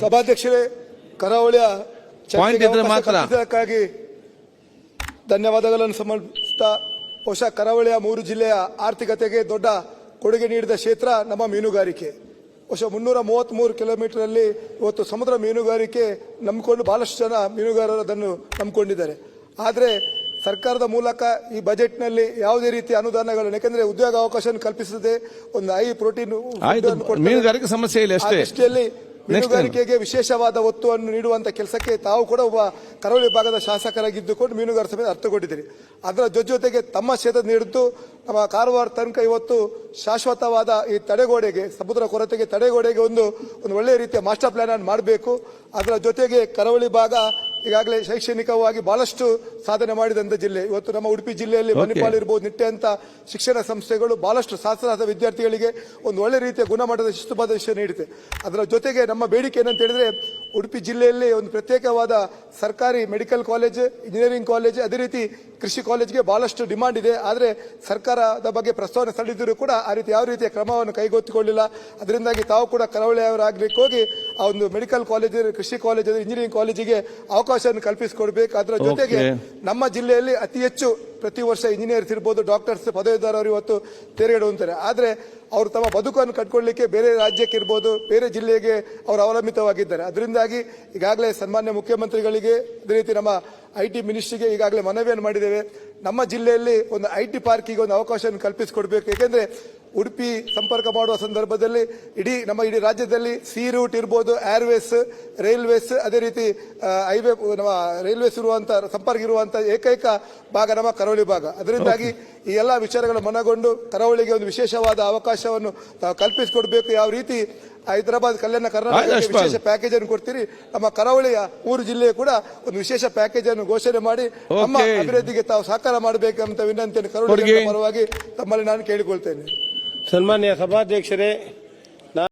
ಸಭಾಧ್ಯಕ್ಷರೇ ಕರಾವಳಿಯ ಪಾಯಿಂಟ್ ಇದ್ರೆ ಮಾತ್ರ. ಕಲ್ಪಿಸಿದ್ದಕ್ಕಾಗಿ ಧನ್ಯವಾದಗಳನ್ನು ಸಮರ್ಪಿಸುತ್ತಾ ಬಹುಶಃ ಕರಾವಳಿಯ ಮೂರು ಜಿಲ್ಲೆಯ ಆರ್ಥಿಕತೆಗೆ ದೊಡ್ಡ ಕೊಡುಗೆ ನೀಡಿದ ಕ್ಷೇತ್ರ ನಮ್ಮ ಮೀನುಗಾರಿಕೆ. ಬಹುಶಃ ಮುನ್ನೂರ ಮೂವತ್ತ್ಮೂರು ಕಿಲೋಮೀಟರ್ ಅಲ್ಲಿ ಇವತ್ತು ಸಮುದ್ರ ಮೀನುಗಾರಿಕೆ ನಂಬಿಕೊಂಡು ಬಹಳಷ್ಟು ಜನ ಮೀನುಗಾರರು ಅದನ್ನು ನಂಬಿಕೊಂಡಿದ್ದಾರೆ. ಆದರೆ ಸರ್ಕಾರದ ಮೂಲಕ ಈ ಬಜೆಟ್ನಲ್ಲಿ ಯಾವುದೇ ರೀತಿಯ ಅನುದಾನಗಳನ್ನು ಯಾಕೆಂದ್ರೆ ಉದ್ಯೋಗ ಅವಕಾಶ ಕಲ್ಪಿಸದೆ ಒಂದು ಐ ಪ್ರೋಟೀನ್ ಮೀನುಗಾರಿಕೆ ಸಮಸ್ಯೆ ಇಲ್ಲ ಅಷ್ಟೇ. ಮೀನುಗಾರಿಕೆಗೆ ವಿಶೇಷವಾದ ಒತ್ತುವನ್ನು ನೀಡುವಂತ ಕೆಲಸಕ್ಕೆ ತಾವು ಕೂಡ ಒಬ್ಬ ಕರಾವಳಿ ಭಾಗದ ಶಾಸಕರಾಗಿದ್ದುಕೊಂಡು ಮೀನುಗಾರ ಸಭೆ ಅರ್ಥಗೊಂಡಿದ್ದೀರಿ ಅದರ ಜೊತೆ ಜೊತೆಗೆ ತಮ್ಮ ಕ್ಷೇತ್ರ ನೀಡಿದ್ದು ನಮ್ಮ ಕಾರವಾರ ತನಕ ಇವತ್ತು ಶಾಶ್ವತವಾದ ಈ ತಡೆಗೋಡೆಗೆ, ಸಮುದ್ರ ಕೊರತೆಗೆ ತಡೆಗೋಡೆಗೆ ಒಂದು ಒಂದು ಒಳ್ಳೆಯ ರೀತಿಯ ಮಾಸ್ಟರ್ ಪ್ಲಾನ್ ಮಾಡಬೇಕು. ಅದರ ಜೊತೆಗೆ ಕರಾವಳಿ ಭಾಗ ಈಗಾಗಲೇ ಶೈಕ್ಷಣಿಕವಾಗಿ ಬಹಳಷ್ಟು ಸಾಧನೆ ಮಾಡಿದಂತ ಜಿಲ್ಲೆ ಇವತ್ತು ನಮ್ಮ ಉಡುಪಿ ಜಿಲ್ಲೆಯಲ್ಲಿ. ಮಣಿಪಾಲ್ ಇರ್ಬೋದು ನಿಟ್ಟೆ ಅಂತ ಶಿಕ್ಷಣ ಸಂಸ್ಥೆಗಳು ಬಹಳಷ್ಟು ಸಹಸ್ರಾದ ವಿದ್ಯಾರ್ಥಿಗಳಿಗೆ ಒಂದು ಒಳ್ಳೆ ರೀತಿಯ ಗುಣಮಟ್ಟದ ಶಿಸ್ತುಬದ್ಧ ವಿಷಯ ನೀಡುತ್ತೆ ಅದರ ಜೊತೆಗೆ ನಮ್ಮ ಬೇಡಿಕೆ ಏನಂತ ಹೇಳಿದ್ರೆ ಉಡುಪಿ ಜಿಲ್ಲೆಯಲ್ಲಿ ಒಂದು ಪ್ರತ್ಯೇಕವಾದ ಸರ್ಕಾರಿ ಮೆಡಿಕಲ್ ಕಾಲೇಜ್ ಇಂಜಿನಿಯರಿಂಗ್ ಕಾಲೇಜ್ ಅದೇ ರೀತಿ ಕೃಷಿ ಕಾಲೇಜ್ಗೆ ಬಹಳಷ್ಟು ಡಿಮಾಂಡ್ ಇದೆ. ಆದರೆ ಸರ್ಕಾರದ ಬಗ್ಗೆ ಪ್ರಸ್ತಾವನೆ ಸಲ್ಲಿದ್ದರೂ ಕೂಡ ಆ ರೀತಿ ಯಾವ ರೀತಿಯ ಕ್ರಮವನ್ನು ಕೈಗೊತ್ತಿಕೊಳ್ಳಿಲ್ಲ. ಅದರಿಂದಾಗಿ ತಾವು ಕೂಡ ಕರಾವಳಿಯವರಾಗ್ಲಿಕ್ಕೆ ಹೋಗಿ ಆ ಒಂದು ಮೆಡಿಕಲ್ ಕಾಲೇಜ್ ಕೃಷಿ ಕಾಲೇಜ್ ಇಂಜಿನಿಯರಿಂಗ್ ಕಾಲೇಜಿಗೆ ಅವಕಾಶವನ್ನು ಕಲ್ಪಿಸಿಕೊಡ್ಬೇಕು. ಅದರ ಜೊತೆಗೆ ನಮ್ಮ ಜಿಲ್ಲೆಯಲ್ಲಿ ಅತಿ ಹೆಚ್ಚು ಪ್ರತಿ ವರ್ಷ ಇಂಜಿನಿಯರ್ಸ್ ಇರ್ಬೋದು ಡಾಕ್ಟರ್ಸ್ ಪದವೀಧರರು ಇವತ್ತು ತೆರೆಗಡೆ ಹೊಂತಾರೆ ಆದರೆ ಅವರು ತಮ್ಮ ಬದುಕನ್ನು ಕಟ್ಕೊಳ್ಳಿಕ್ಕೆ ಬೇರೆ ರಾಜ್ಯಕ್ಕೆ ಇರ್ಬೋದು, ಬೇರೆ ಜಿಲ್ಲೆಗೆ ಅವರು ಅವಲಂಬಿತವಾಗಿದ್ದಾರೆ. ಅದರಿಂದಾಗಿ ಈಗಾಗಲೇ ಸನ್ಮಾನ್ಯ ಮುಖ್ಯಮಂತ್ರಿಗಳಿಗೆ, ಅದೇ ರೀತಿ ನಮ್ಮ ಐ ಟಿ ಮಿನಿಸ್ಟ್ರಿಗೆ ಈಗಾಗಲೇ ಮನವಿಯನ್ನು ಮಾಡಿದ್ದೇವೆ. ನಮ್ಮ ಜಿಲ್ಲೆಯಲ್ಲಿ ಒಂದು ಐ ಟಿ ಪಾರ್ಕಿಗೆ ಒಂದು ಅವಕಾಶವನ್ನು ಕಲ್ಪಿಸಿಕೊಡ್ಬೇಕು. ಏಕೆಂದ್ರೆ ಉಡುಪಿ ಸಂಪರ್ಕ ಮಾಡುವ ಸಂದರ್ಭದಲ್ಲಿ ಇಡೀ ನಮ್ಮ ಇಡೀ ರಾಜ್ಯದಲ್ಲಿ ಸಿ ರೂಟ್ ಇರ್ಬೋದು ಏರ್ವೇಸ್ ರೈಲ್ವೇಸ್ ಅದೇ ರೀತಿ ಹೈವೇ ನಮ್ಮ ರೈಲ್ವೇಸ್ ಇರುವಂತ ಸಂಪರ್ಕ ಇರುವಂಥ ಏಕೈಕ ಭಾಗ ನಮ್ಮ ಕರಾವಳಿ ಭಾಗ ಅದರಿಂದಾಗಿ ಈ ಎಲ್ಲ ವಿಚಾರಗಳು ಮನಗೊಂಡು ಕರಾವಳಿಗೆ ಒಂದು ವಿಶೇಷವಾದ ಅವಕಾಶವನ್ನು ಕಲ್ಪಿಸಿಕೊಡ್ಬೇಕು ಯಾವ ರೀತಿ ಹೈದರಾಬಾದ್ ಕಲ್ಯಾಣ ಕರ್ನಾಟಕ ವಿಶೇಷ ಪ್ಯಾಕೇಜ್ ಅನ್ನು ಕೊಡ್ತೀರಿ ನಮ್ಮ ಕರಾವಳಿಯ ಊರು ಜಿಲ್ಲೆಯು ಕೂಡ ಒಂದು ವಿಶೇಷ ಪ್ಯಾಕೇಜ್ ಅನ್ನು ಘೋಷಣೆ ಮಾಡಿ ನಮ್ಮ. ಅಭಿವೃದ್ಧಿಗೆ ತಾವು ಸಹಕಾರ ಮಾಡಬೇಕಂತ ವಿನಂತಿಯನ್ನು ಕರಾವಳಿ. ಪರವಾಗಿ ತಮ್ಮಲ್ಲಿ ನಾನು ಕೇಳಿಕೊಳ್ತೇನೆ ಸನ್ಮಾನ್ಯ ಸಭಾಧ್ಯಕ್ಷರೇ